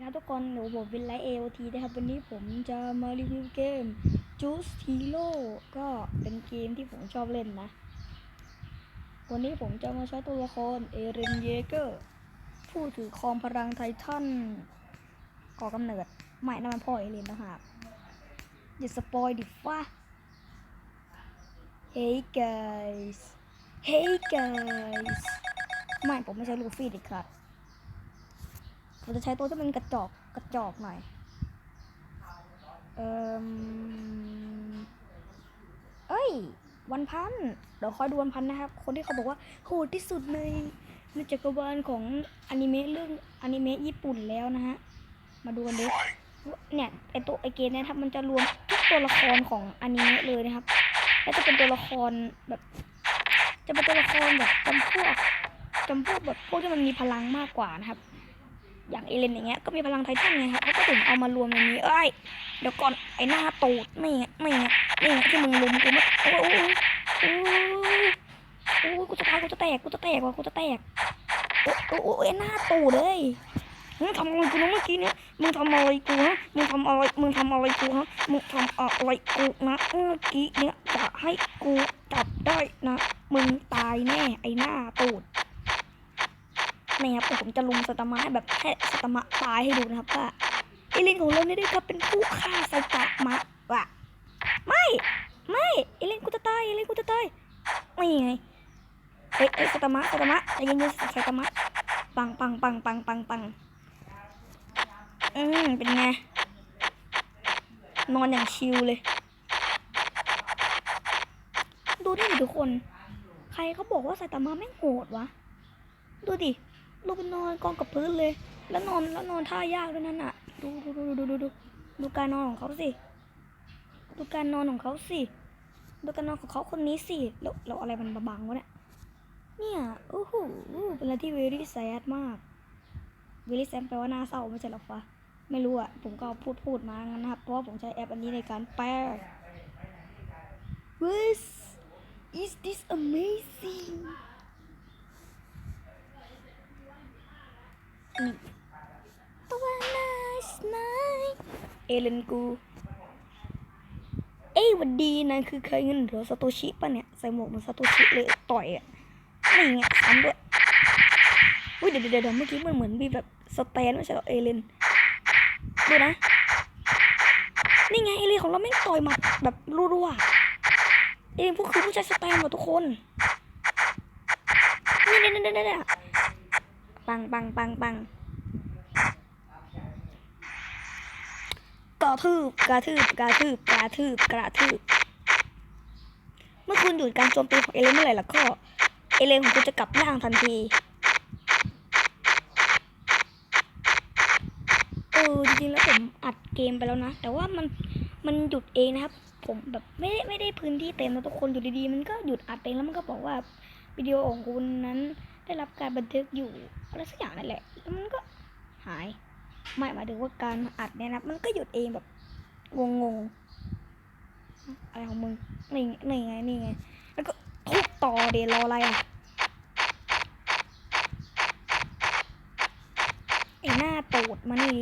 นะทุกคนหนูผมเป็นไลท์เอโอทีนะครับ วันนี้ผมจะมารีวิวเกม Juice Hero ก็เป็นเกมที่ผมชอบเล่นนะ วันนี้ผมจะมาใช้ตัวละครเอเรนเยเกอร์ผู้ถือครองพลังไททันก่อกำเนิดไม่นั่นมันพ่อเอเรนนะครับอย่าสปอยดิฟ้า Hey guys Hey guys ไม่ผมไม่ใช่ลูฟี่ดิครับ ผมจะใช้ตัวที่มันกระจอกกระจอกหน่อย เอ่มเอ้ย วันพัน เดี๋ยวคอยดูวันพันนะครับ คนที่เขาบอกว่าโหดที่สุดในในจักรวาลของอนิเมะเรื่องอนิเมะญี่ปุ่นแล้วนะฮะ มาดูกันดิเนี่ยไอตัวไอเกมเนี่ยครับมันจะรวมทุกตัวละครของอนิเมะเลยนะครับ แล้วจะเป็นตัวละครแบบ จะเป็นตัวละครแบบจำพวกจำพวกแบบพวกที่มันมีพลังมากกว่านะครับ อย่างเอเลนอย่างเงี้ยก็มีพลังไททันไงครับเขาก็ถึงเอามารวมในนี้เอ้ยเดี๋ยวก่อนไอ้หน้าตูดนี่ไงนี่ไงนี่ไงที่มึงลุมกูมาโอ้โอ้ยโอ้โอ้กูจะตายกูจะแตกกูจะแตกว่ะกูจะแตกโอ้โอ้ไอ้หน้าตูดเลยมึงทำอะไรกูนะเมื่อกี้เนี่ยมึงทำอะไรกูฮะมึงทำอะไรมึงทำอะไรกูฮะมึงทำอะไรกูนะเมื่อกี้เนี่ยจะให้กูจับได้นะ มึงตายแน่ไอ้หน้าตูด นี่ครับผมจะลุมสตมาให้แบบให้สตมาตายให้ดูนะครับว่าเอลินของเราเนี่ยได้ครับเป็นผู้ฆ่าสตามะว่ะไม่ไม่เอลินกูจะตายเอลินกูจะตายไม่ไงเฮ้ยเฮ้ยสตมะสตมะใจเย็นๆสตมะปังปังปังปังปังปังอืมเป็นไงนอนอย่างชิลเลย ดูดิทุกคน ใครเขาบอกว่าสตามะแม่งโหดวะ ดูดิ ลูกไปนอนกองกับพื้นเลย แล้วนอนแล้วนอนท่ายากด้วยนั่นน่ะ ดูดูดูดูดูดูดูการนอนของเขาสิ ดูการนอนของเขาสิ ดูการนอนของเขาคนนี้สิแล้วแล้วอะไรมันบังวะเนี่ย เนี่ยโอ้โหเป็นอะไรที่ very sad มาก very sad แปลว่าน่าเศร้าไม่ใช่หรอฟะไม่รู้อะ ผมก็พูดพูดมางั้นนะครับ เพราะว่าผมใช้แอปอันนี้ในการแปล This is this amazing ตัวน่าสนายเอเลนกูเอ้ยวันดีนายคือใครเงินเหรอซาโตชิปะเนี่ย ใส่หมวกเหมันซาโตชิเลยต่อยอะนี่ไงซ้ำด้วยอุ้ยเดี๋ยวเดี๋ยวเดี๋ยวเมื่อกี้มันเหมือนมีแบบสแตนไม่ใช่เหรอเอเลนดูนะ นี่ไงเอเลนของเราไม่ต่อยหมัดแบบรัวๆเอเลนพวกคือผู้ชายสแตนหมดทุกคนนี่นี่นี่นี่นี่ ปังปังปังปังกระทืบกระทืบกระทืบกระทืบกระทืบ เมื่อคุณหยุดการโจมตีของเอเลนเมื่อไหร่ล่ะก็ เอเลนของคุณจะกลับร่างทันทีเออจริงๆแล้วผมอัดเกมไปแล้วนะ แต่ว่ามันมันหยุดเองนะครับ ผมแบบไม่ได้ไม่ได้พื้นที่เต็มนะทุกคนอยู่ดีๆ มันก็หยุดอัดเองแล้วมันก็บอกว่าวิดีโอของคุณนั้น ได้รับการบันทึกอยู่อะไรสักอย่างนั่นแหละ แล้วมันก็หายไม่หมายถึงว่าการอัดเนี่ยนะมันก็หยุดเองแบบงงงๆอะไรของมึงนี่ไงนี่ไงนี่ไงแล้วก็ทุบต่อเดี๋ยวรออะไรอะไอหน้าตูดมานี่